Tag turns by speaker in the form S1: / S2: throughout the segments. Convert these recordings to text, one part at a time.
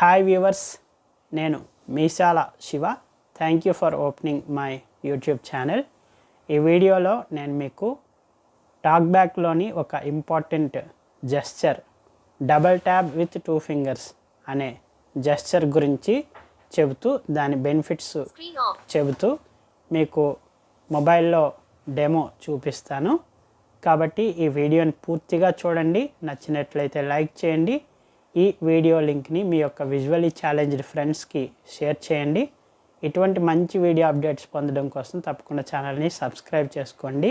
S1: Hi viewers నేను Meesala Siva. Thank you for opening my YouTube channel ఈ వీడియోలో నేను మీకు టాక్ బ్యాక్లోని ఒక important gesture double tap with two fingers అనే జెస్చర్ గురించి చెబుతూ దాని బెనిఫిట్స్. చెబుతూ మీకు మొబైల్లో డెమో చూపిస్తాను. కాబట్టి ఈ వీడియోని పూర్తిగా చూడండి. నచ్చినట్లయితే లైక్ చేయండి. ఈ వీడియో లింక్ని మీ యొక్క విజువలీ ఛాలెంజ్డ్ ఫ్రెండ్స్కి షేర్ చేయండి. ఇటువంటి మంచి వీడియో అప్డేట్స్ పొందడం కోసం తప్పకుండా ఛానల్ని సబ్స్క్రైబ్ చేసుకోండి.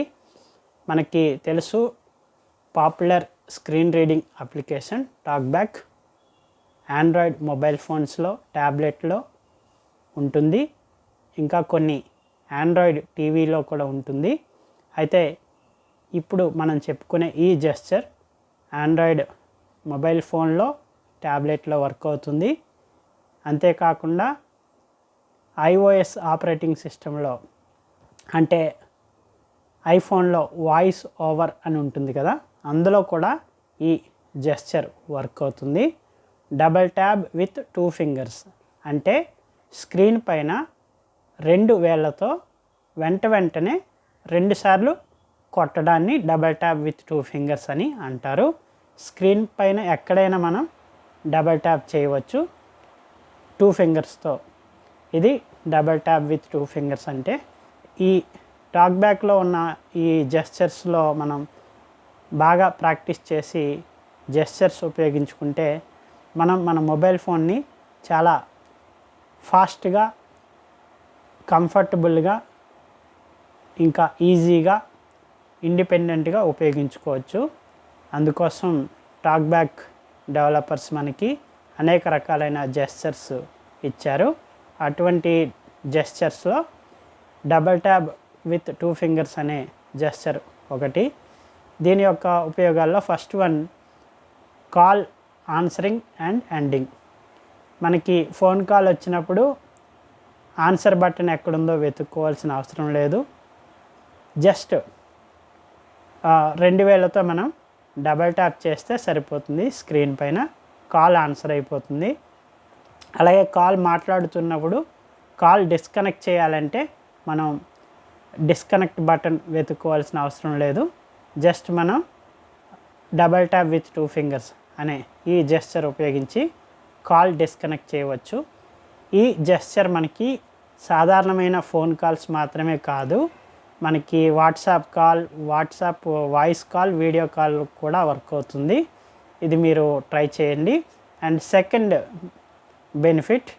S1: మనకి తెలుసు popular screen reading application TalkBack Android mobile ఫోన్స్లో ట్యాబ్లెట్లో ఉంటుంది. ఇంకా కొన్ని ఆండ్రాయిడ్ టీవీలో కూడా ఉంటుంది. అయితే ఇప్పుడు మనం చెప్పుకునే ఈ జెస్చర్ ఆండ్రాయిడ్ మొబైల్ ఫోన్లో ట్యాబ్లెట్లో వర్క్ అవుతుంది. అంతేకాకుండా ఐఓఎస్ ఆపరేటింగ్ సిస్టంలో అంటే ఐఫోన్లో వాయిస్ ఓవర్ అని ఉంటుంది కదా అందులో కూడా ఈ జెస్చర్ వర్క్ అవుతుంది. Double tab with two fingers అంటే స్క్రీన్ పైన రెండు వేళ్ళతో వెంట వెంటనే రెండుసార్లు కొట్టడాన్ని double tab with two fingers అని అంటారు. స్క్రీన్ పైన ఎక్కడైనా మనం డబల్ ట్యాప్ చేయవచ్చు. టూ ఫింగర్స్తో ఇది double tap with two fingers అంటే ఈ టాక్ బ్యాక్లో ఉన్న ఈ జెస్చర్స్లో మనం బాగా ప్రాక్టీస్ చేసి జెస్చర్స్ ఉపయోగించుకుంటే మనం మన మొబైల్ ఫోన్ని చాలా ఫాస్ట్గా కంఫర్టబుల్గా ఇంకా ఈజీగా ఇండిపెండెంట్గా ఉపయోగించుకోవచ్చు. అందుకోసం టాక్ బ్యాక్ డెవలపర్స్ మనకి అనేక రకాలైన జెస్చర్స్ ఇచ్చారు. అటువంటి జెస్చర్స్లో double tap with two fingers అనే జెస్చర్ ఒకటి. దీని యొక్క ఉపయోగాల్లో first one call answering and ending మనకి ఫోన్ కాల్ వచ్చినప్పుడు ఆన్సర్ బటన్ ఎక్కడుందో వెతుక్కోవాల్సిన అవసరం లేదు. జస్ట్ రెండు వేలతో మనం డబల్ ట్యాప్ చేస్తే సరిపోతుంది స్క్రీన్ పైన. కాల్ ఆన్సర్ అయిపోతుంది. అలాగే కాల్ మాట్లాడుతున్నప్పుడు కాల్ డిస్కనెక్ట్ చేయాలంటే మనం డిస్కనెక్ట్ బటన్ వెతుక్కోవాల్సిన అవసరం లేదు. జస్ట్ మనం double tap with two fingers అనే ఈ జెస్చర్ ఉపయోగించి కాల్ డిస్కనెక్ట్ చేయవచ్చు. ఈ జెస్చర్ మనకి సాధారణమైన ఫోన్ కాల్స్ మాత్రమే కాదు. మనకి WhatsApp call WhatsApp voice call video call కూడా వర్క్ అవుతుంది ఇది మీరు ట్రై చేయండి అండ్ సెకండ్ బెనిఫిట్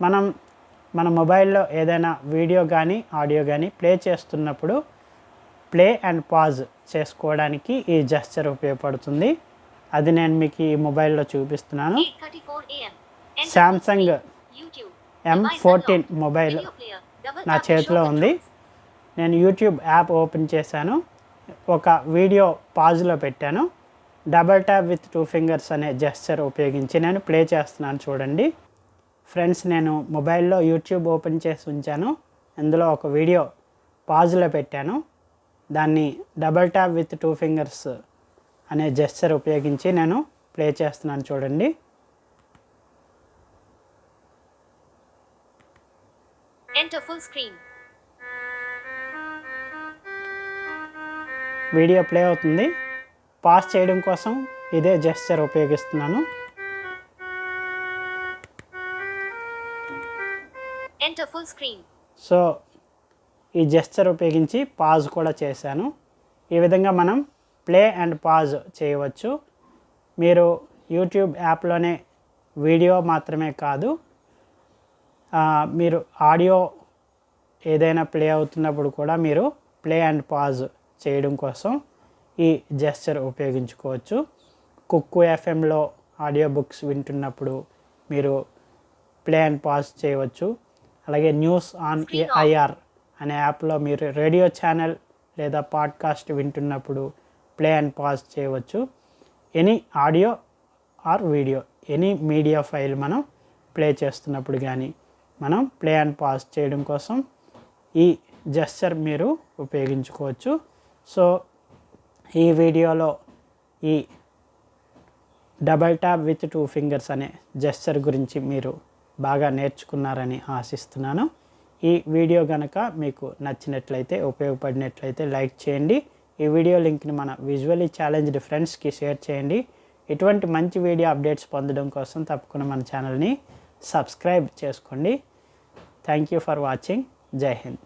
S1: మనం మన మొబైల్లో ఏదైనా వీడియో కానీ ఆడియో కానీ ప్లే చేస్తున్నప్పుడు ప్లే అండ్ పాజ్ చేసుకోవడానికి ఈ జెస్చర్ ఉపయోగపడుతుంది అది నేను మీకు ఈ మొబైల్లో చూపిస్తున్నాను
S2: 8:34 a.m. Enter
S1: Samsung. M fourteen. Mobile నా చేతిలో ఉంది. నేను యూట్యూబ్ యాప్ ఓపెన్ చేశాను. ఒక వీడియో పాజ్లో పెట్టాను. Double tap with two fingers అనే జెస్చర్ ఉపయోగించి నేను ప్లే చేస్తున్నాను చూడండి. ఫ్రెండ్స్ నేను మొబైల్లో యూట్యూబ్ ఓపెన్ చేసి ఉంచాను. అందులో ఒక వీడియో పాజ్లో పెట్టాను. దాన్ని double tap with two fingers అనే జెస్చర్ ఉపయోగించి నేను ప్లే చేస్తున్నాను చూడండి.
S2: Enter full screen.
S1: Video play అవుతుంది. పాస్ చేయడం కోసం ఇదే జెస్చర్ ఉపయోగిస్తున్నాను. సో ఈ జెస్చర్ ఉపయోగించి పాజ్ కూడా చేశాను. ఈ విధంగా మనం ప్లే అండ్ పాజ్ చేయవచ్చు. మీరు యూట్యూబ్ యాప్లోనే వీడియో మాత్రమే కాదు మీరు ఆడియో ఏదైనా ప్లే అవుతున్నప్పుడు కూడా మీరు ప్లే అండ్ పాజ్ చేయడం కోసం ఈ జెస్చర్ ఉపయోగించుకోవచ్చు. కుక్కు ఎఫ్ఎంలో ఆడియో బుక్స్ వింటున్నప్పుడు మీరు ప్లే అండ్ పాజ్ చేయవచ్చు. అలాగే న్యూస్ ఆన్ ఐఆర్ అనే యాప్లో మీరు రేడియో ఛానల్ లేదా పాడ్కాస్ట్ వింటున్నప్పుడు ప్లే అండ్ పాజ్ చేయవచ్చు. Any audio or video any media file మనం ప్లే చేస్తున్నప్పుడు కానీ మనం ప్లే అండ్ పాజ్ చేయడం కోసం ఈ జెస్చర్ మీరు ఉపయోగించుకోవచ్చు. సో ఈ వీడియోలో ఈ double tap with two fingers అనే జెస్చర్ గురించి మీరు బాగా నేర్చుకున్నారని ఆశిస్తున్నాను. ఈ వీడియో కనుక మీకు నచ్చినట్లయితే ఉపయోగపడినట్లయితే లైక్ చేయండి. ఈ వీడియో లింక్ని మన విజువలీ ఛాలెంజ్డ్ ఫ్రెండ్స్కి షేర్ చేయండి. ఇటువంటి మంచి వీడియో అప్డేట్స్ పొందడం కోసం తప్పకుండా మన ఛానల్ని సబ్స్క్రైబ్ చేసుకోండి. Thank you for watching. జై హింద్.